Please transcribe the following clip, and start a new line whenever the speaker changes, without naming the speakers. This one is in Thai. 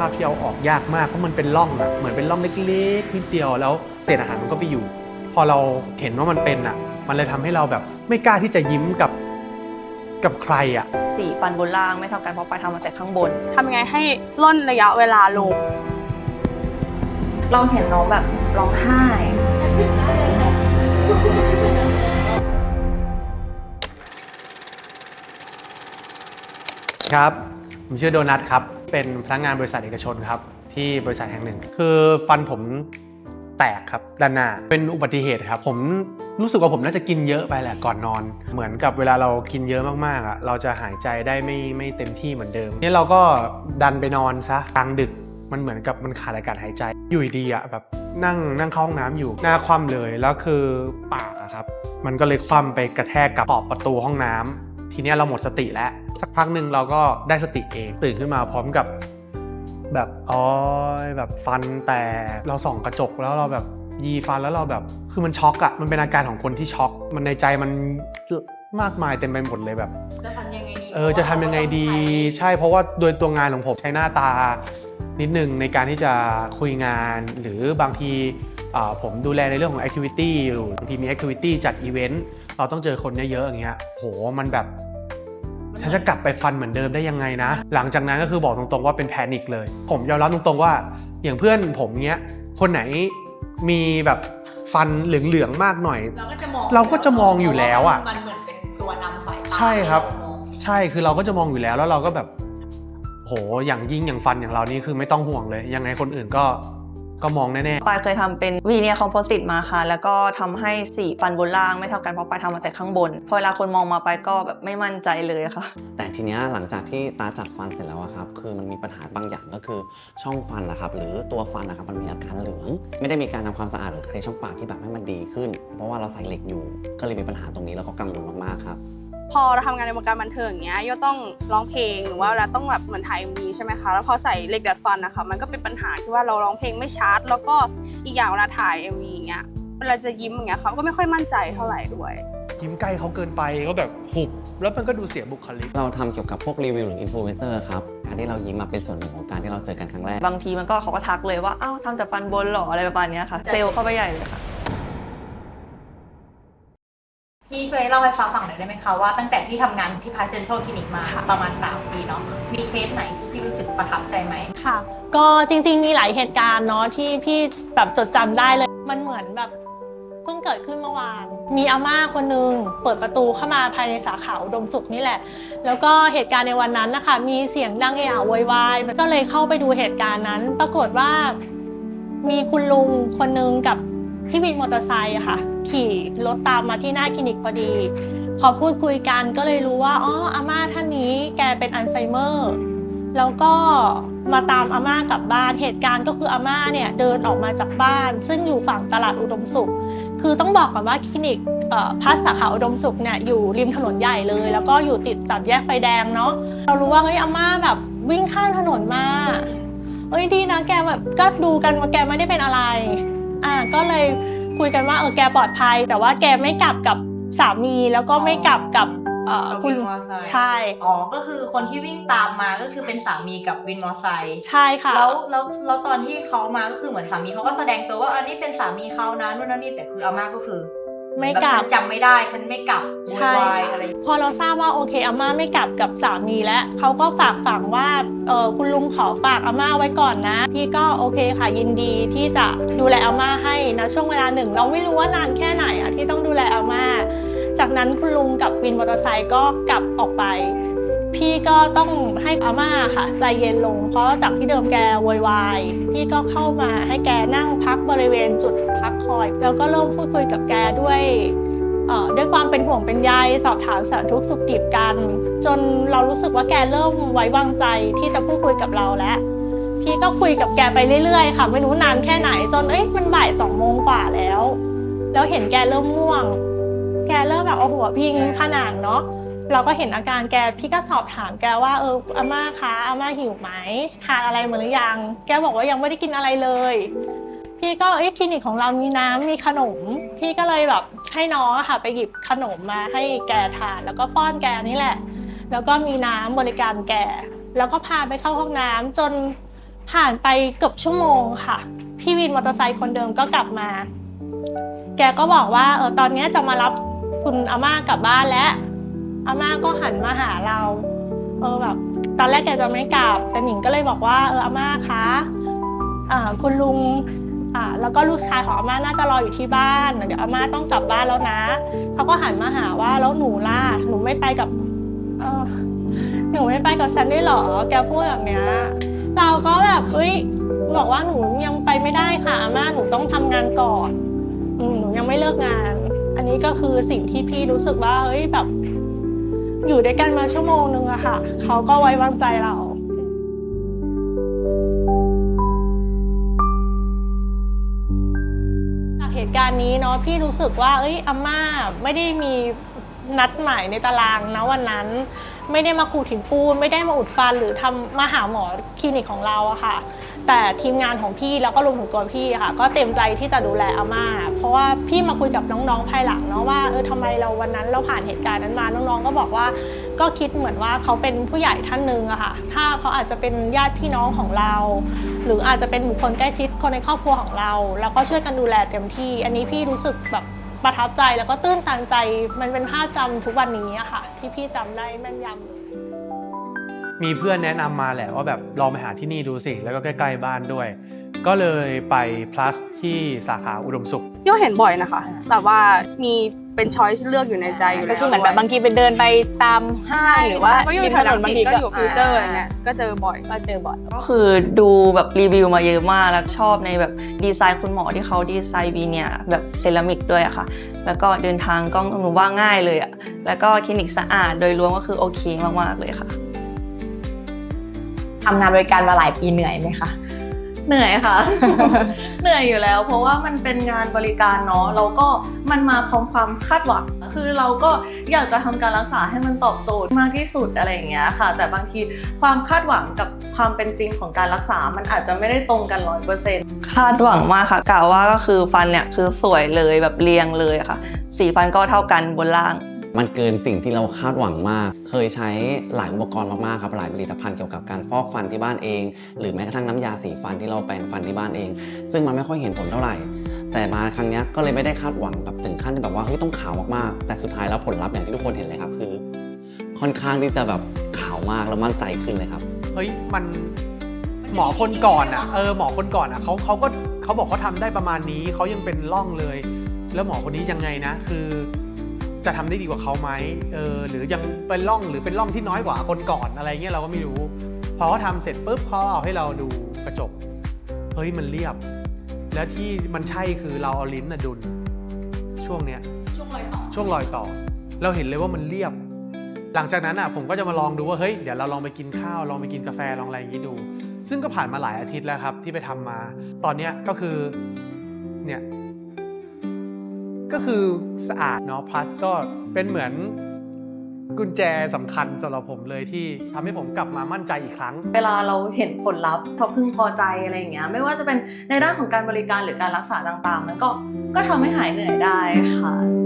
ภาพที่เอาออกยากมากเพราะมันเป็นร่องอะเหมือนเป็นร่องเล็กๆนิดเดียวแล้วเศษอาหารมันก็ไปอยู่ พอเราเห็นว่ามันเป็นอะมันเลยทำให้เราแบบไม่กล้าที่จะยิ้มกับกับใครอะ
สีฟันบนล่างไม่เท่ากันเพราะปลายทำมาแต่ข้างบน
ทำยังไงให้ล่นระยะเวลาลง
เราเห็นน้องแบบร้องไห้
ครับ ผมชื่อโดนัทครับ เป็นพนักงานบริษัทเอกชนครับที่บริษัทแห่งหนึ่ง คือฟันผมแตกครับด้านหน้าเป็นอุบัติเหตุครับผมรู้สึกว่าผมน่าจะกินเยอะไปแหละก่อนนอน เหมือนกับเวลาเรากินเยอะมากๆอะเราจะหายใจได้ไม่ไม่เต็มที่เหมือนเดิมนี่เราก็ดันไปนอนซะกลางดึกมันเหมือนกับมันขาดอากาศหายใจ อยู่ดีอะแบบนั่งนั่งเข้าห้องน้ำอยู่หน้าคว่ำเลยแล้วคือปากอะครับ มันก็เลยคว่ำไปกระแทกกับขอบประตูห้องน้ำ ทีเนี้ยเราหมดสติแล้ว สักพักหนึ่งเราก็ได้สติเองตื่นขึ้นมาพร้อมกับแบบอ๋อยแบบฟันแต่เราส่องกระจกแล้วเราแบบยีฟันแล้วเราแบบคือมันช็อกอะมันเป็นอาการของคนที่ช็อกมันในใจมันมากมายเต็มไปหมดเลยแบบ
จะทำยังไงดี
เออจะทำยังไงดีใช่เพราะว่าโดยตัวงานของผมใช้หน้าตานิดนึงในการที่จะคุยงาน หรือบางทีอ่าผมดูแลในเรื่องของแอคทิวิตี้หรือบางทีมีแอคทิวิตี้จัดอีเวนต์เราต้องเจอคนเยอะๆอย่างเงี้ยโหมันแบบ ฉันจะกลับไปฟันเหมือนเดิมได้ยังไงนะ หลังจากนั้นก็คือบอกตรงๆว่าเป็นแพนิคเลย ผมยอมรับตรงๆว่า อย่างเพื่อนผมเนี้ย คนไหนมีแบบฟันเหลืองๆมากหน่อย
เราก็จะมอง
เราก็จะมองอยู่แล้วอะ
มันเหมือนเป็นตัวนำสายตา
ใช่ครับ
ให้เามอง
ใช่คือเราก็จะมองอยู่แล้วแล้วเราก็แบบโหอย่างยิ่งอย่างฟันอย่างเรานี่คือไม่ต้องห่วงเลย ยังไงคนอื่นก็ ก็มองแน่
ปลายเคยทำเป็นวีเนียคอมโพสิตมาค่ะ แล้วก็ทำให้สีฟันบนล่างไม่เท่ากันเพราะปลายทำมาแต่ข้างบน พอเวลาคนมองมาไปายก็แบบไม่มั่นใจเลยค่ะ
แต่ทีเนี้ยหลังจากที่ตาจัดฟันเสร็จแล้วอะครับ คือมันมีปัญหาบางอย่างก็คือช่องฟันนะครับ หรือตัวฟันนะครับมันมีอาการเหลือง ไม่ได้มีการทำความสะอาดหรือเคลียร์ช่องปากที่แบบให้มันดีขึ้น เพราะว่าเราใส่เหล็กอยู่ ก็เลยมีปัญหาตรงนี้แล้วก็กังวลมากๆครับ
พอเราทำงานในวงการบันเทิงอย่างเงี้ยโยต้องร้องเพลงหรือว่าเวลาต้องแบบเหมือนถ่าย MV ใช่ไหๆแล้วพอใส่เหล็กดัดฟันนะคะมันก็เป็นปัญหาที่ว่าเราร้องเพลงไม่ชัดแล้วก็อีกอย่างเวลาถ่าย MV อย่างเงี้ยเวลาจะยิ้มอย่างเงี้ยเขาก็ไม่ค่อยมั่นใจเท่าไหร่ด้วย
ๆยิ้มใกล้เขาเกินไปก็แบบหุบ แล้วมันก็ดูเสียบุคลิก
เราทำเกี่ยวกับพวกรีวิวหรืออินฟลูเอนเซอร์ครับการที่เรายิ้มมาเป็นส่วนหนึ่งของการที่เราเจอกันครั้งแรก
บางทีมันก็เขาก็ทักเลยว่า อ้าวทำแต่ฟันบนเหรออะไรประมาณเนี้ยค่ะ เซลล์เข้าไปใหญ่เลยค่ะ
พี่ ช่วยเล่าให้ฟ้าฟังหน่อยได้ไหมคะว่าตั้งแต่ที่ทำงานที่พาเซนทรัลคลินิกมาประมาณ 3 ปีเนาะมีเคสไหนที่พี่รู้สึกประทับใจไหม
ค่ะ ก็จริงๆมีหลายเหตุการณ์เนาะที่พี่แบบจดจำได้เลย มันเหมือนแบบเพิ่งเกิดขึ้นเมื่อวาน มีอาม่าคนหนึงเปิดประตูเข้ามาภายในสาขาอุดมสุขนี่แหละ แล้วก็เหตุการณ์ในวันนั้นนะคะมีเสียงดังเอะอะโวยวายมันก็เลยเข้าไปดูเหตุการณ์นั้น ปรากฏว่า มีคุณลุงคนหนึงกับ พี่วินมอเตอร์ไซค์อะค่ะ ขี่รถตามมาที่หน้าคลินิกพอดี พอพูดคุยกันก็เลยรู้ว่าอ๋ออาม่าท่านนี้แกเป็นอัลไซเมอร์แล้วก็มาตามอาม่ากลับบ้านเหตุการณ์ก็คืออาม่าเนี่ยเดินออกมาจากบ้าน ซึ่งอยู่ฝั่งตลาดอุดมสุข คือต้องบอกก่อนว่าคลินิกเอ่อพัฒสาขาอุดมสุขเนี่ยอยู่ริมถนนใหญ่เลย แล้วก็อยู่ติดจับแยกไฟแดงเนาะเรารู้ว่าเฮ้ยอาม่าแบบวิ่งข้ามถนนมาเอ้ยดีนะแกแบบก็ดูกันว่าแกไม่ได้เป็นอะไร อ่าก็เลยคุยกันว่าเออแกปลอดภัย แต่ว่าแกไม่กลับกับสามีแล้วก็ไม่กลับกับเอ่อ
กับ
คุณ
วินมอเตอร์ไซค์
ใช่
อ๋อ ก็คือคนที่วิ่งตามมาก็คือเป็นสามีกับวินมอเตอร์ไซค์
ใช่ค่ะ
แล้วแล้วแล้วตอนที่เขามาก็คือเหมือนสามีเขาก็แสดงตัวว่าอันนี้เป็นสามีเขานะนู่นนั่นนี่แต่คืออาม่าก็คือ
ไม่กลับ
ฉันจำไม่ได้ฉันไม่กลับโว
ใช่
ยวาย
ค่ะ
อะไร
พอเราทราบว่าโอเคอาม่าไม่กลับกับสามีแล้วเขาก็ฝากฝังว่าเออคุณลุงขอฝากอาม่าไว้ก่อนนะ พี่ก็โอเคค่ะยินดีที่จะดูแลอาม่าให้นะช่วงเวลาหนึ่ง เราไม่รู้ว่านานแค่ไหนอะที่ต้องดูแลอาม่า จากนั้นคุณลุงกับวินมอเตอร์ไซค์ก็กลับออกไป พี่ก็ต้องให้อาม่าค่ะ ใจเย็นลง เพราะจากที่เดิมแกโวยวายพี่ก็เข้ามาให้แกนั่งพักบริเวณจุดพักคอย แล้วก็เริ่มพูดคุยกับแกด้วยด้วยความเป็นห่วงเป็นใยสอบถามสารทุกสุขดิบกัน จนเรารู้สึกว่าแกเริ่มไว้วางใจที่จะพูดคุยกับเราแล้วพี่ก็คุยกับแกไปเรื่อยๆค่ะ ไม่รู้นานแค่ไหน จนเอ้ยมันบ่ายสองโมงกว่าแล้ว แล้วเห็นแกเริ่มง่วง แกเริ่มแบบเอาหัวพิงผนังเนาะ เราก็เห็นอาการแกพี่ก็สอบถามแกว่าเอออาม่าคะอาม่าหิวไหมทานอะไรมาหรือยัง แกบอกว่ายังไม่ได้กินอะไรเลย พี่ก็เอ้คลินิกของเรามีน้ำมีขนม พี่ก็เลยแบบให้น้องค่ะไปหยิบขนมมาให้แกทาน แล้วก็ป้อนแกนี่แหละ แล้วก็มีน้ำบริการแกแล้วก็พาไปเข้าห้องน้ำจนผ่านไปเกือบชั่วโมงค่ะ พี่วินมอเตอร์ไซค์คนเดิมก็กลับมา แกก็บอกว่าเออตอนนี้จะมารับคุณอาม่ากลับบ้านแล้ว อาม่าก็หันมาหาเรา เออแบบตอนแรกแกจะไม่กลับแต่หนิงก็เลยบอกว่าเอออาม่าคะอ่าคุณลุงอ่าแล้วก็ลูกชายของอาม่าน่าจะรออยู่ที่บ้านเดี๋ยวอาม่าต้องกลับบ้านแล้วนะเขาก็หันมาหาว่าแล้วหนูล่ะหนูไม่ไปกับเออหนูไม่ไปกับฉันด้เหรอแกพูดแบบเนี้ยเราก็แบบเอ้ยบอกว่าหนูยังไปไม่ได้ค่ะอาม่าหนูต้องทำงานก่อนอหนูยังไม่เลิกงาน อันนี้ก็คือสิ่งที่พี่รู้สึกว่าเฮ้ยแบบ อยู่ด้วยกันมาชั่วโมงนึงอะค่ะ เขาก็ไว้วางใจเรา จากเหตุการณ์นี้เนาะพี่รู้สึกว่า เอ้ยอาม่าไม่ได้มีนัดหมายในตารางนะวันนั้น ไม่ได้มาขูดหินปูน ไม่ได้มาอุดฟันหรือทำมาหาหมอคลินิกของเราอะค่ะ แต่ทีมงานของพี่แล้วก็รวมถึงตัวพี่ค่ะก็เต็มใจที่จะดูแลอาม่า เพราะว่าพี่มาคุยกับน้องๆภายหลังเนาะว่าเออทำไมเราวันนั้นเราผ่านเหตุการณ์นั้นมาน้องๆก็บอกว่าก็คิดเหมือนว่าเขาเป็นผู้ใหญ่ท่านหนึ่งอะค่ะ ถ้าเขาอาจจะเป็นญาติพี่น้องของเรา หรืออาจจะเป็นบุคคลใกล้ชิดคนในครอบครัวของเรา แล้วก็ช่วยกันดูแลเต็มที่ อันนี้พี่รู้สึกแบบประทับใจแล้วก็ตื้นตันใจมันเป็นภาพจำทุกวันนี้อะค่ะ ที่พี่จำได้แม่นยำเลย
มีเพื่อนแนะนำมาแหละว่าแบบลองไปหาที่นี่ดูสิ แล้วก็ใกล้ๆบ้านด้วย ก็เลยไป plus ที่สาขาอุดมสุข
โยเห็นบ่อยนะคะแบบว่ามีเป็นช้อยเลือกอยู่ในใจอยู่
ก็
แล้ว
คือเหมือนแบบบางทีไปเดินไปตามห้างหรือว่า
เพราะอยู่
ริม
แถ
ถ
วนรั
น
ง
บาง
สิต
ที
ก็อยู่ฟิวเจอร์อะไรเงี้ยก็เจอบ่อย
ก็เจอบ่อย
ก็คือดูแบบรีวิวมาเยอะมากแล้วชอบในแบบดีไซน์คุณหมอที่เขาดีไซน์วีเนี่ยแบบเซรามิกด้วยอะค่ะ แล้วก็เดินทางก็หนูว่าง่ายเลยอะแล้วก็คลินิกสะอาดโดยรวมก็คือโอเคมากๆเลยค่ะ
ทำงานบริการมาหลายปีเหนื่อยไหมคะ
เหนื่อยค่ะ เหนื่อยอยู่แล้ว เพราะว่ามันเป็นงานบริการเนาะแล้วก็มันมาพร้อมความคาดหวังคือเราก็อยากจะทำการรักษาให้มันตอบโจทย์มากที่สุดอะไรอย่างเงี้ยค่ะ แต่บางทีความคาดหวังกับความเป็นจริงของการรักษา มันอาจจะไม่ได้ตรงกันร้อยเปอร์เซ็นต์
คาดหวังมากค่ะกล่าวว่าก็คือฟันเนี่ยคือสวยเลยแบบเรียงเลยอะค่ะ สีฟันก็เท่ากันบนล่าง
มันเกินสิ่งที่เราคาดหวังมาก เคยใช้หลายอุปกรณ์มากๆครับหลายผลิตภัณฑ์เกี่ยวกับการฟอกฟันที่บ้านเอง หรือแม้กระทั่งน้ำยาสีฟันที่เราแปรงฟันที่บ้านเอง ซึ่งมันไม่ค่อยเห็นผลเท่าไหร่ แต่มาครั้งนี้ก็เลยไม่ได้คาดหวังแบบถึงขั้นที่แบบว่าเฮ้ยต้องขาวมากๆ แต่สุดท้ายแล้วผลลัพธ์อย่างที่ทุกคนเห็นเลยครับคือ ค่อนข้างที่จะแบบขาวมากแล้วมั่นใจขึ้นเลยครับ
เฮ้ยมันหมอคนก่อนอะเออหมอคนก่อนอะเขาเขาก็เขาบอกเขาทำได้ประมาณนี้เขายังเป็นร่องเลย แล้วหมอคนนี้ยังไงนะ คือ จะทำได้ดีกว่าเขาไหมเออหรือยังเป็นร่องหรือเป็นร่องที่น้อยกว่าคนก่อนอะไรเงี้ยเราก็ไม่รู้ พอเขาทำเสร็จปุ๊บเขาเอาให้เราดูกระจก เฮ้ยมันเรียบ แล้วที่มันใช่คือเราเอาลิ้นน่ะดุลช่วงเนี้ย
ช่วงรอยต่อ
ช่วงรอยต่อ เราเห็นเลยว่ามันเรียบ หลังจากนั้นอะผมก็จะมาลองดูว่าเฮ้ยเดี๋ยวเราลองไปกินข้าวลองไปกินกาแฟลองอะไรอย่างนี้ดู ซึ่งก็ผ่านมาหลายอาทิตย์แล้วครับที่ไปทำมา ตอนเนี้ยก็คือเนี่ย ก็คือสะอาดเนาะพลัสก็เป็นเหมือนกุญแจสำคัญสำหรับผมเลยที่ทำให้ผมกลับมามั่นใจอีกครั้ง
เวลาเราเห็นผลลัพธ์พอพึงพอใจอะไรอย่างเงี้ยไม่ว่าจะเป็นในด้านของการบริการหรือการรักษาต่างๆ มันก็ก็ทำให้หายเหนื่อยได้ค่ะ